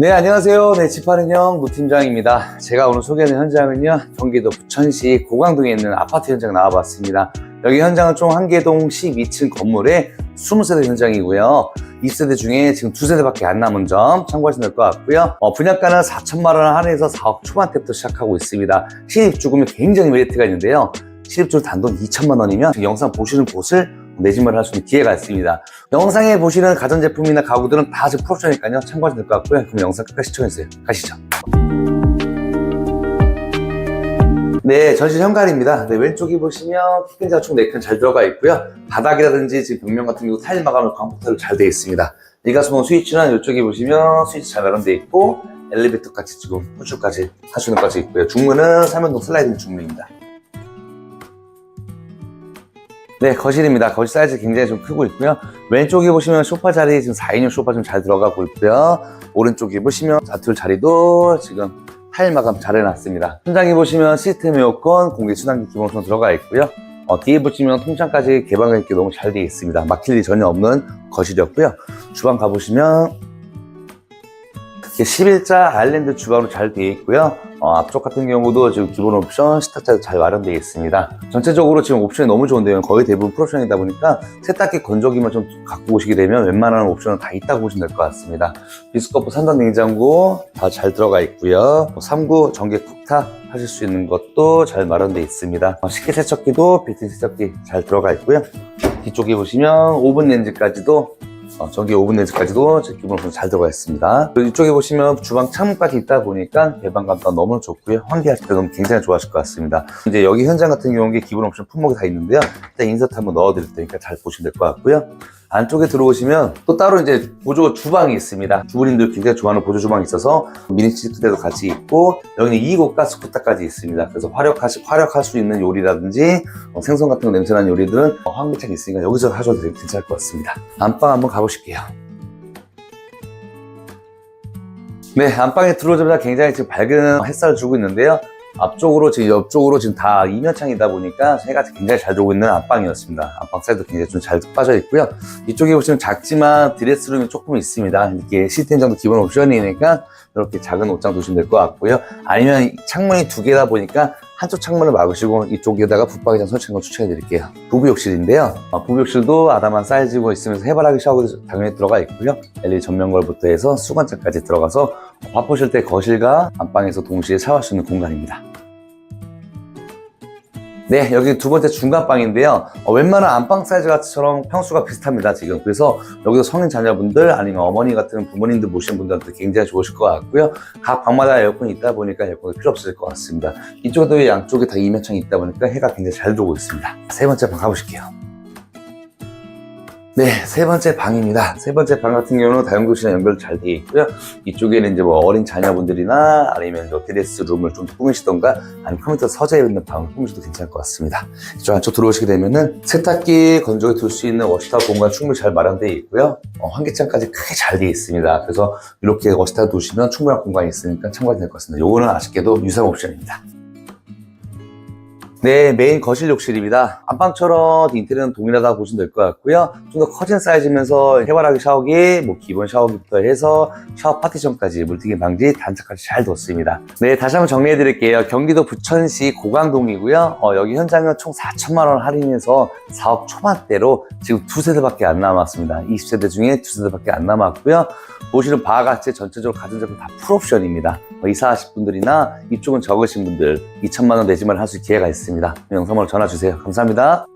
네, 안녕하세요. 네, 집하는 형 노팀장입니다. 제가 오늘 소개하는 현장은요, 경기도 부천시 고강동에 있는 아파트 현장 나와봤습니다. 여기 현장은 총 한 개동 12층 건물의 20세대 현장이고요. 2세대 중에 지금 2세대밖에 안 남은 점 참고하시면 될 것 같고요. 어, 분양가는 4천만 원 한해서 4억 초반대부터 시작하고 있습니다. 실입주금이 굉장히 메리트가 있는데요. 실입주 단돈 2천만 원이면 영상 보시는 곳을 내집을 할 수 있는 기회가 있습니다. 영상에 보시는 가전제품이나 가구들은 다 지금 풀옵션이니까요. 참고하시면 될 것 같고요. 그럼 영상 끝까지 시청해주세요. 가시죠. 네, 전실 현관입니다. 네, 왼쪽이 보시면 키큰 자총 4칸 잘 들어가 있고요. 바닥이라든지 지금 벽면 같은 경우 타일 마감을 광폭타로 잘 되어 있습니다. 이가스몬 스위치는 이쪽에 보시면 스위치 잘 마련되어 있고 엘리베이터까지 지금 있는 것까지 있고요. 중문은 삼연동 슬라이딩 중문입니다. 네, 거실입니다. 거실 사이즈 굉장히 좀 크고 있고요. 왼쪽에 보시면 소파 자리 지금 4인용 소파 좀 잘 들어가고 있고요. 오른쪽에 보시면 자툴 자리도 지금 타일 마감 잘 해놨습니다. 현장에 보시면 시스템 에어컨, 공기 순환기 기본으로 들어가 있고요. 어, 뒤에 보시면 통창까지 개방감 있게 너무 잘 되어 있습니다. 막힐 일이 전혀 없는 거실이었고요. 주방 가보시면 이렇게 11자 아일랜드 주방으로 잘 되어 있고요. 어, 앞쪽 같은 경우도 지금 기본 옵션, 식탁자도 잘 마련되어 있습니다. 전체적으로 지금 옵션이 너무 좋은데요. 거의 대부분 풀옵션이다 보니까 세탁기 건조기만 좀 갖고 오시게 되면 웬만한 옵션은 다 있다고 보시면 될 것 같습니다. 비스코프 3단 냉장고 다 잘 들어가 있고요. 3구 전기 쿡탑 하실 수 있는 것도 잘 마련되어 있습니다. 어, 식기 세척기도 빌트 세척기 잘 들어가 있고요. 뒤쪽에 보시면 오븐 렌즈까지도 어, 전기 오븐 렌즈까지도 제 기본으로 잘 들어가 있습니다. 이쪽에 보시면 주방 창문까지 있다 보니까 개방감도 너무 좋고요. 환기하실 때도 굉장히 좋아하실 것 같습니다. 이제 여기 현장 같은 경우는 기본 옵션 품목이 다 있는데요. 일단 인서트 한번 넣어드릴 테니까 잘 보시면 될 것 같고요. 안쪽에 들어오시면 또 따로 이제 보조 주방이 있습니다. 주부님들 굉장히 좋아하는 보조 주방이 있어서 미니 시트대도 같이 있고 여기는 2고 가스쿠타까지 있습니다. 그래서 활용하시, 활용할 수 있는 요리라든지 어, 생선 같은 거 냄새나는 요리들은 어, 환기창이 있으니까 여기서 하셔도 되게 괜찮을 것 같습니다. 안방 한번 가보실게요. 네, 안방에 들어오자마자 굉장히 지금 밝은 햇살을 주고 있는데요. 앞쪽으로 지금 옆쪽으로 지금 다 이면창이다 보니까 해가 굉장히 잘 들어오고 있는 안방이었습니다. 안방 사이드 굉장히 좀 잘 빠져 있고요. 이쪽에 보시면 작지만 드레스룸이 조금 있습니다. 이렇게 시트텐장도 기본 옵션이니까 이렇게 작은 옷장 두시면 될 것 같고요. 아니면 창문이 두 개다 보니까 한쪽 창문을 막으시고 이쪽에다가 붙박이장 설치한 거 추천해 드릴게요. 부부욕실인데요. 어, 부부욕실도 아담한 사이즈고 있으면서 해바라기 샤워도 당연히 들어가 있고요. LED 전면 걸부터 해서 수건장까지 들어가서 바쁘실 때 거실과 안방에서 동시에 샤워할 수 있는 공간입니다. 네, 여기 두 번째 중간방인데요. 어, 웬만한 안방 사이즈처럼 평수가 비슷합니다, 지금. 그래서 여기서 성인 자녀분들 아니면 어머니 같은 부모님들 모시는 분들한테 굉장히 좋으실 것 같고요. 각 방마다 에어컨이 있다 보니까 에어컨이 필요 없을 것 같습니다. 이쪽에도 양쪽에 다 이면창이 있다 보니까 해가 굉장히 잘 들어오고 있습니다. 세 번째 방 가보실게요. 네, 세 번째 방입니다. 세 번째 방 같은 경우는 다용도실이랑 연결 잘 되어 있고요. 이쪽에는 이제 뭐 어린 자녀분들이나 아니면 뭐 드레스 룸을 좀 꾸미시던가 아니면 컴퓨터 서재에 있는 방을 꾸미셔도 괜찮을 것 같습니다. 이쪽 안쪽 들어오시게 되면은 세탁기 건조기 둘 수 있는 워시탑 공간 충분히 잘 마련되어 있고요. 어, 환기창까지 크게 잘 되어 있습니다. 그래서 이렇게 워시탑 두시면 충분한 공간이 있으니까 참고하시면 될 것 같습니다. 요거는 아쉽게도 유상 옵션입니다. 네, 메인 거실 욕실입니다. 안방처럼 인테리어는 동일하다고 보시면 될 것 같고요. 좀 더 커진 사이즈면서 해바라기 샤워기, 뭐 기본 샤워기부터 해서 샤워 파티션까지 물튀김 방지 단차까지 잘 뒀습니다. 네, 다시 한번 정리해 드릴게요. 경기도 부천시 고강동이고요. 어, 여기 현장은 총 4천만 원 할인해서 4억 초반대로 지금 두 세대밖에 안 남았습니다. 20세대 중에 두 세대밖에 안 남았고요. 보시는 바와 같이 전체적으로 가전제품 다 풀옵션입니다. 뭐 이사하실 분들이나 입주금 적으신 분들 2천만 원 내지만 할 수 있는 기회가 있습니다. 영상으로 전화 주세요. 감사합니다.